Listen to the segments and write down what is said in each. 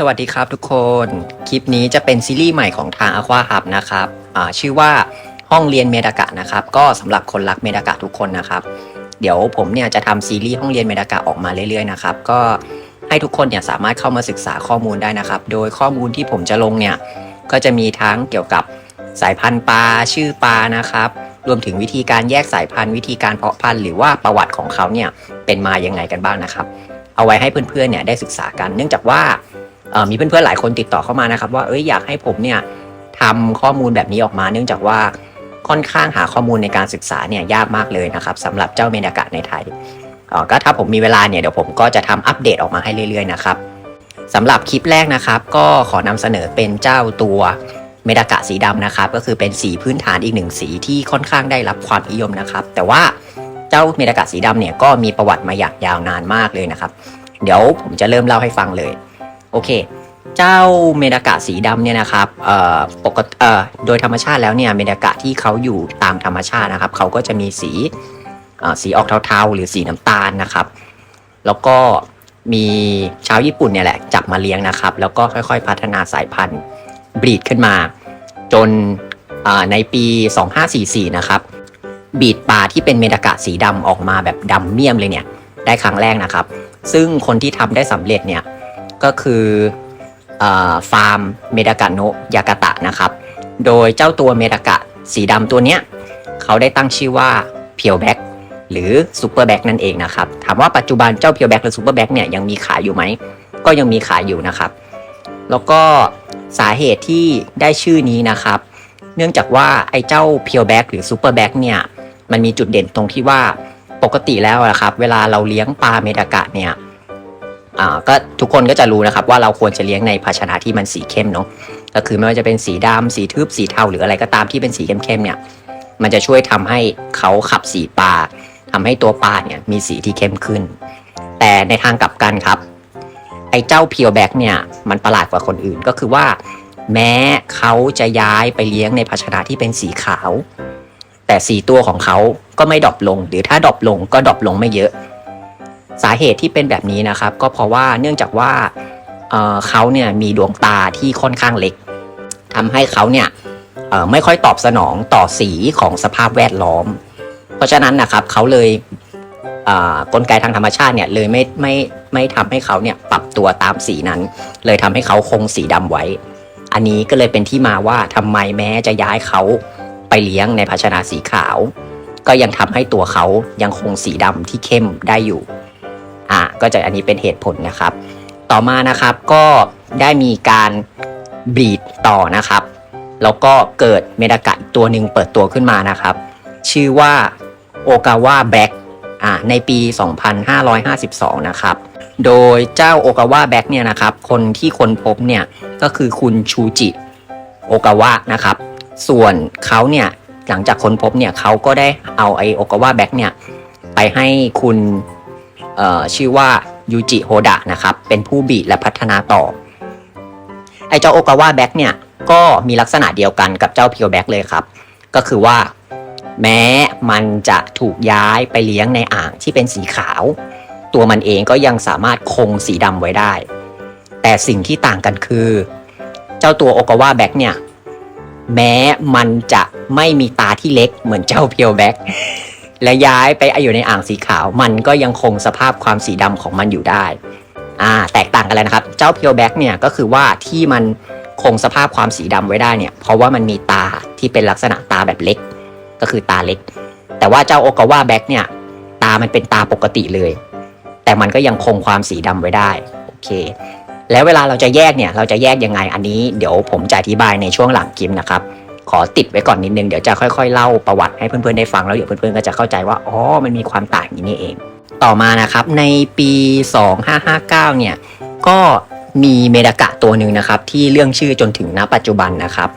สวัสดีครับทุกคน คลิปนี้จะเป็นซีรีส์ใหม่ของทาง Aqua Hub นะครับชื่อว่าห้องเรียนเมดากะนะครับ ก็สำหรับคนรักเมดากะทุกคนนะครับ เดี๋ยวผมเนี่ยจะทำซีรีส์ห้องเรียนเมดากะออกมาเรื่อยๆนะครับ ก็ให้ทุกคนเนี่ยสามารถเข้ามาศึกษาข้อมูลได้นะครับ โดยข้อมูลที่ผมจะลงเนี่ย ก็จะมีทั้งเกี่ยวกับสายพันธุ์ปลาชื่อปลานะครับ รวมถึงวิธีการแยกสายพันธุ์วิธีการเพาะพันธุ์หรือว่าประวัติของเขาเนี่ยเป็นมายังไงกันบ้างนะครับ เอาไว้ให้เพื่อนๆเนี่ยได้ศึกษากัน เนื่องจากว่า มีเพื่อนๆหลายคนติดต่อเข้ามานะครับ ว่าเอ้ยอยากให้ผมเนี่ยทำข้อมูลแบบนี้ออกมา เนื่องจากว่าค่อนข้างหาข้อมูลในการศึกษาเนี่ยยากมากเลยนะครับสำหรับเจ้าเมนากะในไทยก็ถ้าผมมีเวลาเนี่ยเดี๋ยวผมก็จะทำอัปเดตออกมาให้เรื่อยๆนะครับสำหรับคลิปแรกนะครับ ก็ขอนำเสนอเป็นเจ้าตัวเมดากะสีดำนะครับ ก็คือเป็นสีพื้นฐานอีกหนึ่งสีที่ค่อนข้างได้รับความนิยมนะครับ แต่ว่าเจ้าเมดากะสีดำเนี่ยก็มีประวัติมาอย่างยาวนานมากเลยนะครับ เดี๋ยวผมจะเริ่มเล่าให้ฟังเลย อเค เจ้าเมดากะสีดำเนี่ยนะครับเอ่อปกติเอ่อโดยธรรมชาติแล้วเนี่ยเมดากะที่เขาอยู่ตามธรรมชาตินะครับเขาก็จะมีสีสีออกเทาๆ หรือสีน้ำตาลนะครับ แล้วก็มีชาวญี่ปุ่นเนี่ยแหละจับมาเลี้ยงนะครับ แล้วก็ค่อยๆ พัฒนาสายพันธุ์บรีดขึ้นมา จนอ่าในปี 2544 นะครับบีดปลาที่เป็นเมดากะสีดำออกมาแบบดำเมี่ยมเลยเนี่ยได้ครั้งแรกนะครับ ซึ่งคนที่ทำได้สำเร็จเนี่ย ก็คืออฟาร์มเมดากะโนะยากาตะนะครับ โดยเจ้าตัวเมดากะสีดำตัวเนี้ยเขาได้ตั้งชื่อว่าเพียวแบ็กหรือซูเปอร์แบ็กนั่นเองนะครับ ถามว่าปัจจุบันเจ้าเพียวแบ็กหรือซูเปอร์แบ็กเนี่ยยังมีขายอยู่ไหม ก็ยังมีขายอยู่นะครับ แล้วก็สาเหตุที่ได้ชื่อนี้นะครับ เนื่องจากว่าไอ้เจ้าเพียวแบ็กหรือซูเปอร์แบ็กเนี่ยมันมีจุดเด่นตรงที่ว่าปกติแล้วอะครับ เวลาเราเลี้ยงปลาเมดากะเนี่ย อ่าก็ทุกคนก็จะรู้นะครับว่าเราควรจะเลี้ยงในภาชนะที่มันสีเข้มเนาะก็คือไม่ว่าจะเป็นสีดำสีทึบสีเทาหรืออะไรก็ตามที่เป็นสีเข้มๆเนี่ยมันจะช่วยทำให้เขาขับสีปลาทำให้ตัวปลาเนี่ยมีสีที่เข้มขึ้น แต่ในทางกลับกันครับ ไอ้เจ้าเพียวแบ็กเนี่ยมันประหลาดกว่าคนอื่นก็คือว่า แม้เขาจะย้ายไปเลี้ยงในภาชนะที่เป็นสีขาว แต่สีตัวของเขาก็ไม่ดรอปลง หรือถ้าดรอปลงก็ดรอปลงไม่เยอะ สาเหตุที่เป็นแบบนี้นะครับ ก็เพราะว่าเนื่องจากว่าเเขาเนี่ยมีดวงตาที่ค่อนข้างเล็กทำให้เขาเนี่ยไม่ค่อยตอบสนองต่อสีของสภาพแวดล้อม เพราะฉะนั้นนะครับเขาเลยเกลไกทางธรรมชาติเนี่ยเลยไม่ไม่ไม่ทำให้เขาเนี่ยปรับตัวตามสีนั้น เลยทำให้เขาคงสีดำไว้ อันนี้ก็เลยเป็นที่มาว่าทำไมแม้จะย้ายเขาไปเลี้ยงในภาชนะสีขาว ก็ยังทำให้ตัวเขายังคงสีดำที่เข้มได้อยู่ อ่าก็จะอันนี้เป็นเหตุผลนะครับ ต่อมานะครับก็ได้มีการบีดต่อนะครับ แล้วก็เกิดเมดากะตัวหนึ่งเปิดตัวขึ้นมานะครับ ชื่อว่าโอกาวาแบ็กอ่าในปี 2552 นะครับ โดยเจ้าโอกาวาแบ็กเนี่ยนะครับ คนที่ค้นพบเนี่ยก็คือคุณชูจิโอกาวะนะครับ ส่วนเขาเนี่ยหลังจากค้นพบเนี่ยเขาก็ได้เอาไอโอกาวาแบ็กเนี่ยไปให้คุณ ชื่อว่ายูจิโฮดะนะครับ เป็นผู้บีดและพัฒนาต่อ ไอเจ้าโอกาวาแบ็กเนี่ย ก็มีลักษณะเดียวกันกับเจ้าเพียวแบ็กเลยครับ ก็คือว่า แม้มันจะถูกย้ายไปเลี้ยงในอ่างที่เป็นสีขาว ตัวมันเองก็ยังสามารถคงสีดำไว้ได้ แต่สิ่งที่ต่างกันคือ เจ้าตัวโอกาวาแบ็กเนี่ย แม้มันจะไม่มีตาที่เล็กเหมือนเจ้าเพียวแบ็ก และย้ายไปอยู่ในอ่างสีขาว มันก็ยังคงสภาพความสีดำของมันอยู่ได้อ่าแตกต่างกันเลยนะครับ เจ้าเพียวแบ็กเนี่ยก็คือว่าที่มันคงสภาพความสีดำไว้ได้เนี่ย เพราะว่ามันมีตาที่เป็นลักษณะตาแบบเล็ก ก็คือตาเล็ก แต่ว่าเจ้าโอกาวาแบ็กเนี่ย ตามันเป็นตาปกติเลย แต่มันก็ยังคงความสีดำไว้ได้โอเค แล้วเวลาเราจะแยกเนี่ย เราจะแยกยังไงอันนี้ เดี๋ยวผมจะอธิบายในช่วงหลังกิมนะครับ ขอติดไว้ก่อนนิดนึง เดี๋ยวจะค่อยๆเล่าประวัติให้เพื่อนๆได้ฟังแล้วเดี๋ยวเพื่อนๆก็จะเข้าใจว่าอ๋อมันมีความต่างอย่างนี้เอง ต่อมานะครับในปี 2559 เนี่ยก็มีเมดากะตัวหนึ่งนะครับที่เรื่องชื่อจนถึงณปัจจุบันนะครับ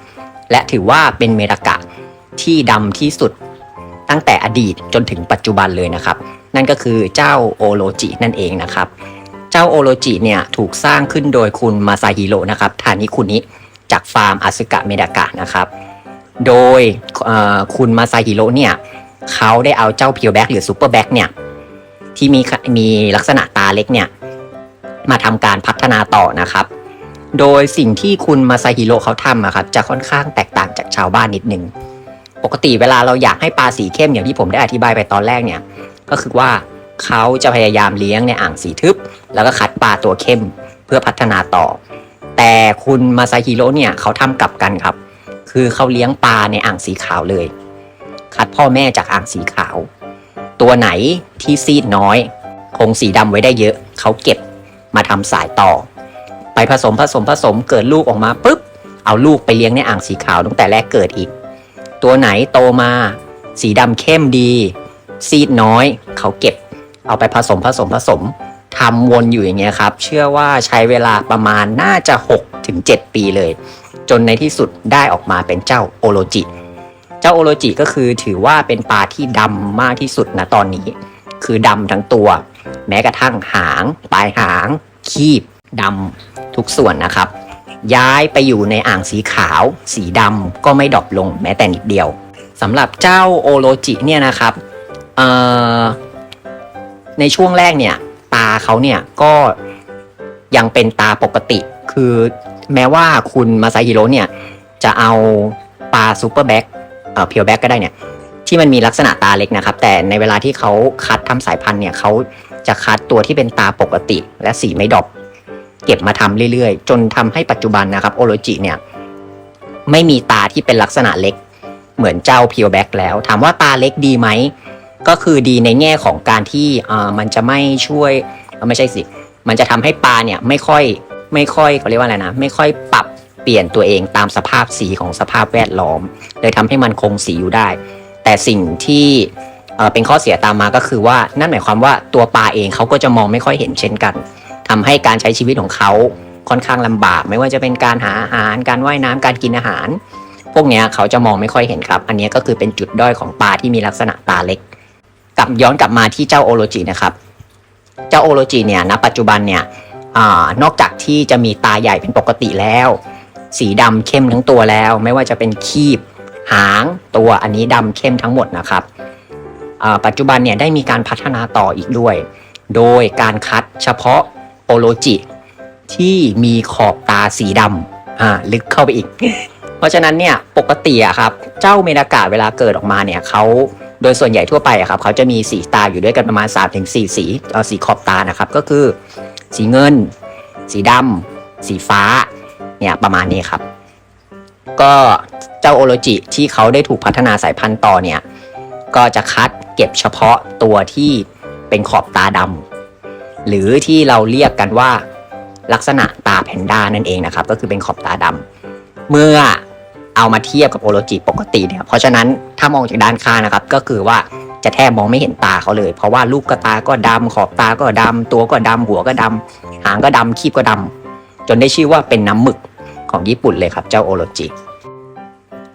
และถือว่าเป็นเมดากะที่ดำที่สุดตั้งแต่อดีตจนถึงปัจจุบันเลยนะครับ นั่นก็คือเจ้าโอโรจินั่นเองนะครับ เจ้าโอโรจิเนี่ยถูกสร้างขึ้นโดยคุณมาซาฮิโร่นะครับทานิคุนิจากฟาร์มอาซึกะเมดากะนะครับ โดยคุณมาซาฮิโร่เนี่ยเขาได้เอาเจ้าเพียวแบ็กหรือซูเปอร์แบ็กเนี่ยที่มีมีลักษณะตาเล็กเนี่ยมาทำการพัฒนาต่อนะครับ โดยสิ่งที่คุณมาซาฮิโร่เขาทำอะครับจะค่อนข้างแตกต่างจากชาวบ้านนิดนึง ปกติเวลาเราอยากให้ปลาสีเข้มอย่างที่ผมได้อธิบายไปตอนแรกเนี่ยก็คือว่าเขาจะพยายามเลี้ยงในอ่างสีทึบ แล้วก็คัดปลาตัวเข้มเพื่อพัฒนาต่อ แต่คุณมาซาฮิโร่เนี่ยเขาทำกลับกันครับ คือเขาเลี้ยงปลาในอ่างสีขาวเลย คัดพ่อแม่จากอ่างสีขาว ตัวไหนที่ซีดน้อย คงสีดำไว้ได้เยอะ เขาเก็บมาทำสายต่อ ไปผสมผสมผสมเกิดลูกออกมาปุ๊บ เอาลูกไปเลี้ยงในอ่างสีขาวตั้งแต่แรกเกิดอีก ตัวไหนโตมา สีดำเข้มดี ซีดน้อย เขาเก็บ เอาไปผสมผสมผสมทำวนอยู่อย่างเงี้ยครับ เชื่อว่าใช้เวลาประมาณน่าจะ6ถึง7ปีเลย จนในที่สุดได้ออกมาเป็นเจ้าโอโรจิ เจ้าโอโรจิก็คือถือว่าเป็นปลาที่ดำมากที่สุดนะตอนนี้ คือดำทั้งตัว แม้กระทั่งหาง ปลายหาง คีบดำทุกส่วนนะครับ ย้ายไปอยู่ในอ่างสีขาว สีดำก็ไม่ดรอปลงแม้แต่นิดเดียวสำหรับเจ้าโอโรจิเนี่ยนะครับในช่วงแรกเนี่ย ตาเขาเนี่ยก็ยังเป็นตาปกติ คือ แม้ว่าคุณมาซาฮิโร่เนี่ย จะเอาปลาซูเปอร์แบ็กเอ่อเพียวแบ็กก็ได้เนี่ย ที่มันมีลักษณะตาเล็กนะครับ แต่ในเวลาที่เขาคัดทำสายพันธุ์เนี่ยเขาจะคัดตัวที่เป็นตาปกติ และสีไม่ดรอปเก็บมาทำเรื่อยๆ จนทำให้ปัจจุบันนะครับโอโรจิเนี่ย ไม่มีตาที่เป็นลักษณะเล็ก เหมือนเจ้าเพียวแบ็กแล้ว ถามว่าตาเล็กดีไหมก็คือดีในแง่ของการที่อ่ามันจะไม่ช่วยเอ่อไม่ใช่สิ มันจะทำให้ปลาเนี่ยไม่ค่อย ไม่ค่อยเขาเรียกว่าอะไรนะ ไม่ค่อยปรับเปลี่ยนตัวเองตามสภาพสีของสภาพแวดล้อม เลยทำให้มันคงสีอยู่ได้ แต่สิ่งที่เเป็นข้อเสียตามมาก็คือว่านั่นหมายความว่าตัวปลาเองเขาก็จะมองไม่ค่อยเห็นเช่นกันทำให้การใช้ชีวิตของเขาค่อนข้างลำบากไม่ว่าจะเป็นการหาอาหารการว่ายน้ำการกินอาหาร พวกเนี้ยเขาจะมองไม่ค่อยเห็นครับ อันนี้ก็คือเป็นจุดด้อยของปลาที่มีลักษณะตาเล็กกลับย้อนกลับมาที่เจ้าโอโรจินะครับ เจ้าโอโรจิเนี่ยณปัจจุบันเนี่ย อนอกจากที่จะมีตาใหญ่เป็นปกติแล้ว สีดำเข้มทั้งตัวแล้ว ไม่ว่าจะเป็นคีบ หางตัวอันนี้ดำเข้มทั้งหมดนะครับปัจจุบันเนี่ยได้มีการพัฒนาต่ออีกด้วย โดยการคัดเฉพาะโอโรจิที่มีขอบตาสีดำลึกเข้าไปอีก เพราะฉะนั้นเนี่ยปกติอะครับเจ้าเมดากาเวลาเกิดออกมาเนี่ยเขาโดยส่วนใหญ่ทั่วไปอะครับเขาจะมีสีตาอยู่ด้วยกันประมาณ3-4ถึงสีเอ่อสีขอบตานะครับก็คือ สีเงิน สีดำสีฟ้า เนี่ยประมาณนี้ครับ ก็เจ้าโอโรจิที่เขาได้ถูกพัฒนาสายพันธุ์ต่อเนี่ย ก็จะคัดเก็บเฉพาะตัวที่เป็นขอบตาดำหรือที่เราเรียกกันว่าลักษณะตาแพนด้านั่นเองนะครับ ก็คือเป็นขอบตาดำเมื่อเอามาเทียบกับโอโรจิปกติเนี่ยเพราะฉะนั้นถ้ามองจากด้านข้างนะครับก็คือว่า จะแทบมองไม่เห็นตาเขาเลย เพราะว่าลูกกระตาก็ดำขอบตาก็ดำตัวก็ดำหัวก็ดำหางก็ดำคีบก็ดำจนได้ชื่อว่าเป็นน้ำหมึกของญี่ปุ่นเลยครับ เจ้าโอโรจิ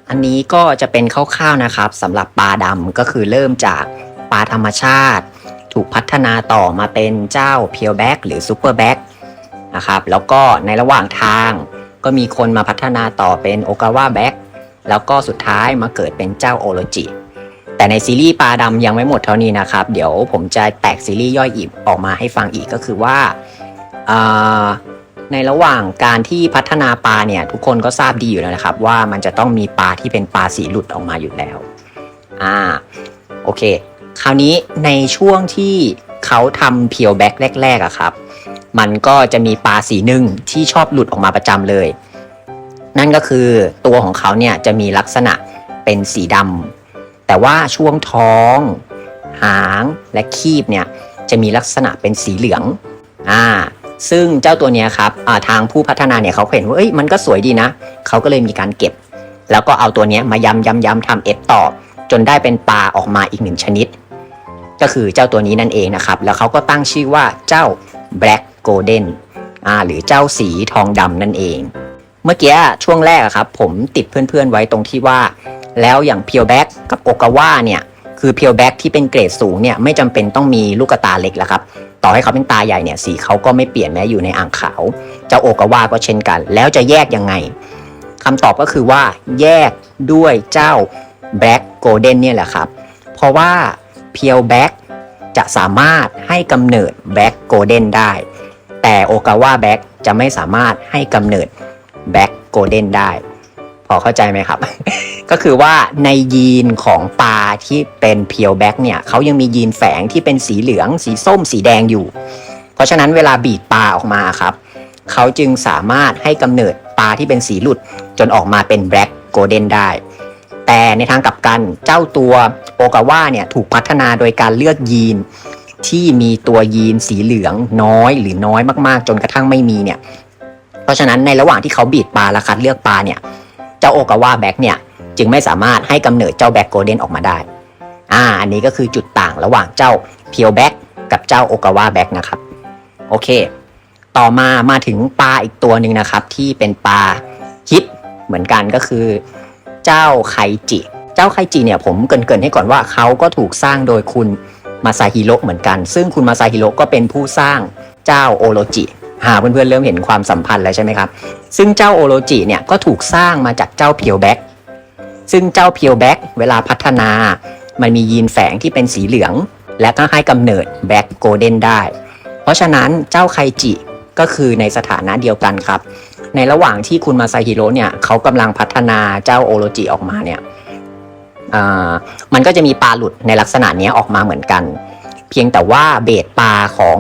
อันนี้ก็จะเป็นคร่าวๆนะครับสำหรับปลาดำก็คือเริ่มจากปลาธรรมชาติ ถูกพัฒนาต่อมาเป็นเจ้าเพียวแบ็กหรือซูเปอร์แบ็กนะครับแล้วก็ในระหว่างทางก็มีคนมาพัฒนาต่อเป็นโอกาวาแบ็กแล้วก็สุดท้ายมาเกิดเป็นเจ้าโอโรจิ แต่ในซีรีส์ปลาดำยังไม่หมดเท่านี้นะครับ เดี๋ยวผมจะแตกซีรีส์ย่อยอีกออกมาให้ฟังอีกก็คือว่าในระหว่างการที่พัฒนาปลาเนี่ยทุกคนก็ทราบดีอยู่แล้วนะครับ ว่ามันจะต้องมีปลาที่เป็นปลาสีหลุดออกมาอยู่แล้วอ่าโอเค คราวนี้ในช่วงที่เขาทำเพียวแบ็กแรกๆอะครับ มันก็จะมีปลาสีหนึ่งที่ชอบหลุดออกมาประจำเลย นั่นก็คือตัวของเขาเนี่ยจะมีลักษณะเป็นสีดำ แต่ว่าช่วงท้อง หางและคีบเนี่ยจะมีลักษณะเป็นสีเหลืองอ่าซึ่งเจ้าตัวเนี้ยครับอ่าทางผู้พัฒนาเนี่ยเขาเห็นว่าเอ้ยมันก็สวยดีนะ เขาก็เลยมีการเก็บ แล้วก็เอาตัวเนี้ยมายำยำยำทำเอฟต่อ จนได้เป็นปลาออกมาอีกหนึ่งชนิด ก็คือเจ้าตัวนี้นั่นเองนะครับ แล้วเขาก็ตั้งชื่อว่าเจ้า Black Golden อ่าหรือเจ้าสีทองดำนั่นเอง เมื่อกี้ช่วงแรกครับผมติดเพื่อนๆไว้ตรงที่ว่า แล้วอย่างเพียวแบ็กกับโอกาว่าเนี่ยคือเพียวแบ็กที่เป็นเกรดสูงเนี่ยไม่จำเป็นต้องมีลูกตาเล็กแล้วครับต่อให้เขาเป็นตาใหญ่เนี่ยสีเขาก็ไม่เปลี่ยนแม้อยู่ในอ่างขาวเจ้าโอกาวาก็เช่นกัน แล้วจะแยกยังไงคำตอบก็คือว่าแยกด้วยเจ้า Black Golden เนี่ยแหละครับเพราะว่าเพียวแบ็กจะสามารถให้กำเนิด Black Golden ได้ แต่โอกาว่าแบ็กจะไม่สามารถให้กำเนิดแบ็กโกลเด้นได้ พอเข้าใจไหมครับ ก็คือว่าในยีนของปลาที่เป็นเพียวแบ็กเนี่ยเขายังมียีนแฝงที่เป็นสีเหลือง สีส้ม สีแดงอยู่ เพราะฉะนั้นเวลาบีดปลาออกมาครับเขาจึงสามารถให้กำเนิดปลาที่เป็นสีหลุด จนออกมาเป็นแบล็กโกลเด้นได้ แต่ในทางกลับกันเจ้าตัวโอกาวาเนี่ยถูกพัฒนาโดยการเลือกยีนที่มีตัวยีนสีเหลืองน้อยหรือน้อยมากๆ จนกระทั่งไม่มีเนี่ย เพราะฉะนั้นในระหว่างที่เขาบีดปลาและคัดเลือกปลาเนี่ย เจ้าโอกาวาแบ็กเนี่ยจึงไม่สามารถให้กำเนิดเจ้าแบ็กโกลเด้นออกมาได้อ่าอันนี้ก็คือจุดต่างระหว่างเจ้าเพียวแบ็กกับเจ้าโอกาวาแบ็กนะครับโอเค ต่อมามาถึงปลาอีกตัวหนึ่งนะครับ ที่เป็นปลาฮิตเหมือนกันก็คือ เจ้าไคจิ เจ้าไคจิเนี่ยผมเกรินๆให้ก่อนว่าเขาก็ถูกสร้างโดยคุณมาซาฮิโร่เหมือนกัน ซึ่งคุณมาซาฮิโร่ก็เป็นผู้สร้างเจ้าโอโรจิ หาเพื่อนๆเริ่มเห็นความสัมพันธ์แล้วใช่ไหมครับ ซึ่งเจ้าโอโรจิเนี่ยก็ถูกสร้างมาจากเจ้าเพียวแบ็กซึ่งเจ้าเพียวแบ็กเวลาพัฒนา มันมียีนแฝงที่เป็นสีเหลือง และก็ให้กำเนิดแบ็กโกลเด้นได้ เพราะฉะนั้นเจ้าไคจิก็คือในสถานะเดียวกันครับ ในระหว่างที่คุณมาซาฮิโร่เนี่ยเขากำลังพัฒนาเจ้าโอโรจิออกมาเนี่ยมันก็จะมีปลาหลุดในลักษณะนี้ออกมาเหมือนกัน เพียงแต่ว่าเบสปลาของ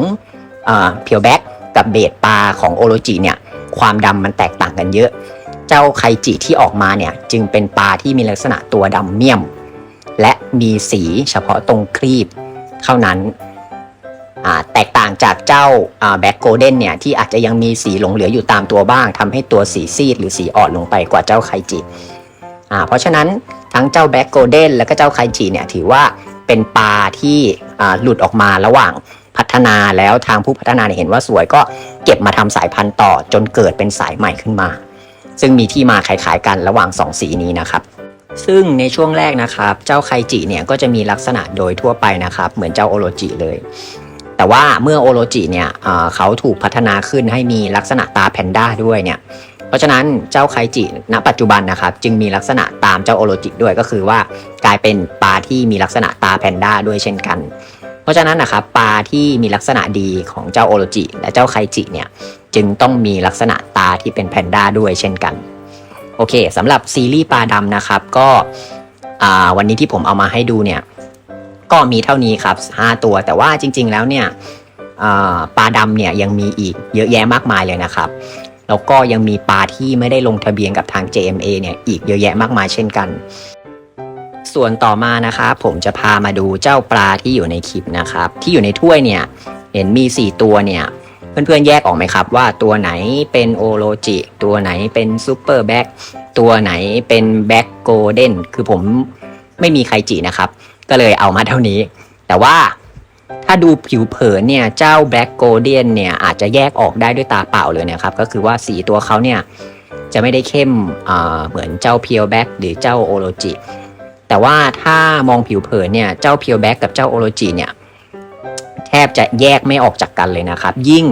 เพียวแบ็ก กับเบสปลาของโอโรจิเนี่ยความดำมันแตกต่างกันเยอะ เจ้าไคจิที่ออกมาเนี่ยจึงเป็นปลาที่มีลักษณะตัวดำเมี่ยม และมีสีเฉพาะตรงครีบเท่านั้นแตกต่างจากเจ้าแบ็กโกลเด้นเนี่ยที่อาจจะยังมีสีหลงเหลืออยู่ตามตัวบ้างทำให้ตัวสีซีดหรือสีอ่อนลงไปกว่าเจ้าไคจิเพราะฉะนั้นทั้งเจ้าแบ็กโกลเด้นและก็เจ้าไคจิเนี่ยถือว่าเป็นปลาที่หลุดออกมาระหว่าง พัฒนาแล้วทางผู้พัฒนาเห็นว่าสวยก็เก็บมาทำสายพันธุ์ต่อจนเกิดเป็นสายใหม่ขึ้นมา ซึ่งมีที่มาคล้ายๆกันระหว่าง 2 สีนี้นะครับซึ่งในช่วงแรกนะครับ เจ้าไคจิเนี่ยก็จะมีลักษณะโดยทั่วไปนะครับ เหมือนเจ้าโอโรจิเลย แต่ว่าเมื่อโอโรจิเนี่ยเอ่อเขาถูกพัฒนาขึ้นให้มีลักษณะตาแพนด้าด้วยเนี่ย เพราะฉะนั้นเจ้าไคจิณปัจจุบันนะครับ จึงมีลักษณะตามเจ้าโอโรจิด้วยก็คือว่ากลายเป็นปลาที่มีลักษณะตาแพนด้าด้วยเช่นกัน เพราะฉะนั้นนะครับปลาที่มีลักษณะดีของเจ้าโอโรจิ และเจ้าไคจิเนี่ยจึงต้องมีลักษณะตาที่เป็นแพนด้าด้วยเช่นกัน โอเคสำหรับซีรีส์ปลาดำนะครับก็วันนี้ที่ผมเอามาให้ดูเนี่ยก็มีเท่านี้ครับ 5 ตัวแต่ว่าจริง ๆ แล้วเนี่ยปลาดำเนี่ยยังมีอีกเยอะแยะมากมายเลยนะครับแล้วก็ยังมีปลาที่ไม่ได้ลงทะเบียนกับทาง JMA เนี่ยอีกเยอะแยะมากมายเช่นกัน ส่วนต่อมานะครับผมจะพามาดูเจ้าปลาที่อยู่ในคลิปนะครับ ที่อยู่ในถ้วยเนี่ยเห็นมี 4 ตัวเนี่ยเพื่อนๆแยกออกไหมครับว่าตัวไหนเป็นโอโรจิตัวไหนเป็นซูเปอร์แบ็กตัวไหนเป็นแบ็กโกลเด้นคือผมไม่มีใครจินะครับ ก็เลยเอามาเท่านี้ แต่ว่าถ้าดูผิวเผินเนี่ยเจ้าแบ็กโกลเด้นเนี่ยอาจจะแยกออกได้ด้วยตาเปล่าเลยนะครับ ก็คือว่าสีตัวเขาเนี่ยจะไม่ได้เข้มเหมือนเจ้าเพียวแบ็กหรือเจ้าโอโรจิ แต่ว่าถ้ามองผิวเผินเนี่ยเจ้าเพียวแบ็กกับเจ้าโอโรจิเนี่ยแทบจะแยกไม่ออกจากกันเลยนะครับ ยิ่ง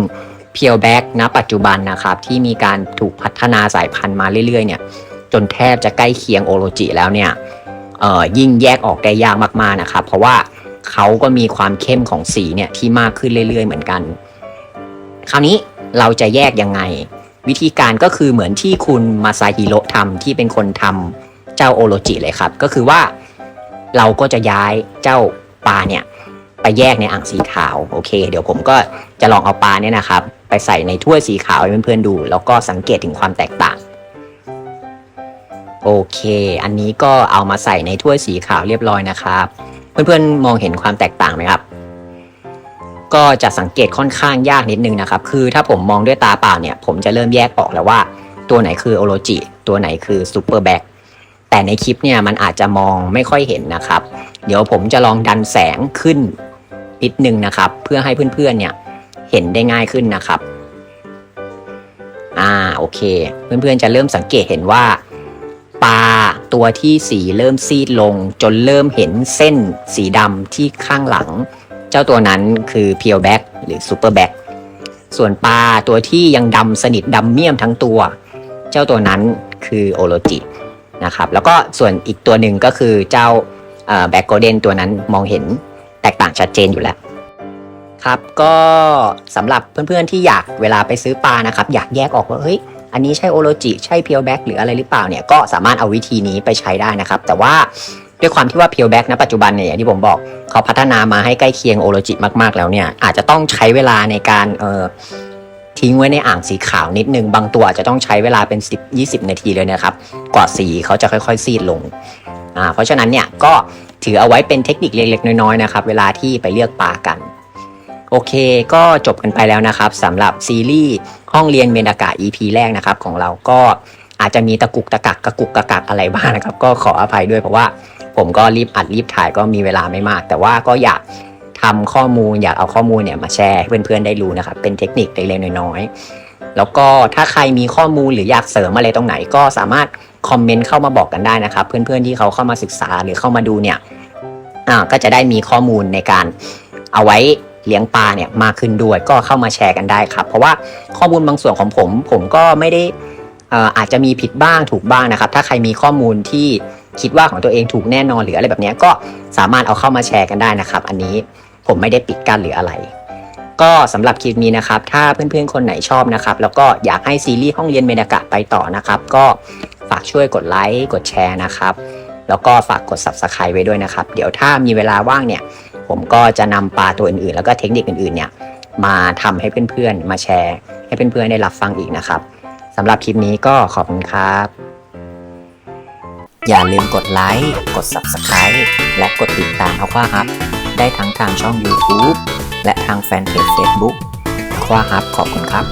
เพียวแบ็กณปัจจุบันนะครับที่มีการถูกพัฒนาสายพันธุ์มาเรื่อยๆเนี่ยจนแทบจะใกล้เคียงโอโรจิแล้วเนี่ยเอ่อยิ่งแยกออกได้ยากมากๆนะครับ เพราะว่าเขาก็มีความเข้มของสีเนี่ยที่มากขึ้นเรื่อย ๆ เหมือนกัน คราวนี้เราจะแยกยังไง วิธีการก็คือเหมือนที่คุณมาซาฮิโร่ทำที่เป็นคนทำ จ้าโอโรจิเลยครับ ก็คือว่าเราก็จะย้ายเจ้าปลาเนี่ยไปแยกในอ่างสีขาวโอเค เดี๋ยวผมก็จะลองเอาปลาเนี่ยนะครับ ไปใส่ในถ้วยสีขาวให้เพื่อนๆดู แล้วก็สังเกตถึงความแตกต่าง โอเค อันนี้ก็เอามาใส่ในถ้วยสีขาวเรียบร้อยนะครับ เพื่อนๆมองเห็นความแตกต่างไหมครับ ก็จะสังเกตค่อนข้างยากนิดนึงนะครับ คือถ้าผมมองด้วยตาเปล่าเนี่ย ผมจะเริ่มแยกออกแล้วว่า ตัวไหนคือโอโรจิตัวไหนคือซูเปอร์แบ็ก แต่ในคลิปเนี่ยมันอาจจะมองไม่ค่อยเห็นนะครับ เดี๋ยวผมจะลองดันแสงขึ้นนิดนึงนะครับ เพื่อให้เพื่อนๆเนี่ยเห็นได้ง่ายขึ้นนะครับ อ่าโอเค เพื่อนๆจะเริ่มสังเกตเห็นว่าปลาตัวที่สีเริ่มซีดลง จนเริ่มเห็นเส้นสีดำที่ข้างหลัง เจ้าตัวนั้นคือเพียวแบ็กหรือซูเปอร์แบ็กส่วนปลาตัวที่ยังดำสนิทดำเมี่ยมทั้งตัว เจ้าตัวนั้นคือโอโรจิ นะครับ แล้วก็ส่วนอีกตัวหนึ่งก็คือเจ้าแบ็กโกลเด้นตัวนั้นมองเห็นแตกต่างชัดเจนอยู่แล้วครับก็สำหรับเพื่อนๆที่อยากเวลาไปซื้อปลานะครับ อยากแยกออกว่าเฮ้ยอันนี้ใช่โอโรจิใช่เพียวแบ็กหรืออะไรหรือเปล่าเนี่ยก็สามารถเอาวิธีนี้ไปใช้ได้นะครับ แต่ว่าด้วยความที่ว่าเพียวแบ็กนะปัจจุบันเนี่ยอย่างที่ผมบอกเขาพัฒนามาให้ใกล้เคียงโอโรจิมากๆแล้วเนี่ยอาจจะต้องใช้เวลาในการเออ ทิ้งไว้ในอ่างสีขาวนิดนึง บางตัวอาจจะต้องใช้เวลาเป็น 10-20 นาทีเลยนะครับ กว่าสีเขาจะค่อยๆ ซีดลงอ่าเพราะฉะนั้นเนี่ยก็ถือเอาไว้เป็นเทคนิคเล็กๆ น้อยๆนะครับ เวลาที่ไปเลือกปลากัน โอเค ก็จบกันไปแล้วนะครับสำหรับซีรีส์ห้องเรียนเมนากะ EP แรกนะครับของเราก็อาจจะมีตะกุกตะกักกระกุกกระกักอะไรบ้างนะครับ ก็ขออภัยด้วยเพราะว่า ผมก็รีบอัดรีบถ่ายก็มีเวลาไม่มาก แต่ว่าก็อยาก ทำข้อมูลอยากเอาข้อมูลเนี่ยมาแชร์ให้เพื่อนๆได้รู้นะครับเป็นเทคนิคเล็กๆน้อยๆแล้วก็ถ้าใครมีข้อมูลหรืออยากเสริมอะไรตรงไหน ก็สามารถคอมเมนต์เข้ามาบอกกันได้นะครับ เพื่อนๆที่เขาเข้ามาศึกษาหรือเข้ามาดูเนี่ยก็จะได้มีข้อมูลในการเอาไว้เลี้ยงปลาเนี่ยมากขึ้นด้วยก็เข้ามาแชร์กันได้ครับ เพราะว่าข้อมูลบางส่วนของผม ผมก็ไม่ได้อ่ออาจจะมีผิดบ้างถูกบ้างนะครับ ถ้าใครมีข้อมูลที่คิดว่าของตัวเองถูกแน่นอนหรืออะไรแบบนี้ก็สามารถเอาเข้ามาแชร์กันได้นะครับ อันนี้ ผมไม่ได้ปิดกั้นหรืออะไร ก็สำหรับคลิปนี้นะครับ ถ้าเพื่อนๆคนไหนชอบนะครับ แล้วก็อยากให้ซีรีส์ห้องเรียนเมดากะไปต่อนะครับ ก็ฝากช่วยกดไลค์กดแชร์นะครับ แล้วก็ฝากกด subscribe ไว้ด้วยนะครับ เดี๋ยวถ้ามีเวลาว่างเนี่ย ผมก็จะนำปลาตัวอื่นๆ แล้วก็เทคนิคอื่นๆเนี่ยมาทำให้เพื่อนๆ มาแชร์ ให้เพื่อนๆได้รับฟังอีกนะครับสำหรับคลิปนี้ก็ขอบคุณครับ อย่าลืมกดไลค์ กด Subscribe และกดติดตามเอาว่าครับ ได้ทั้งทางช่อง YouTube และทางแฟนเพจ Facebook ว่าครับขอบคุณครับ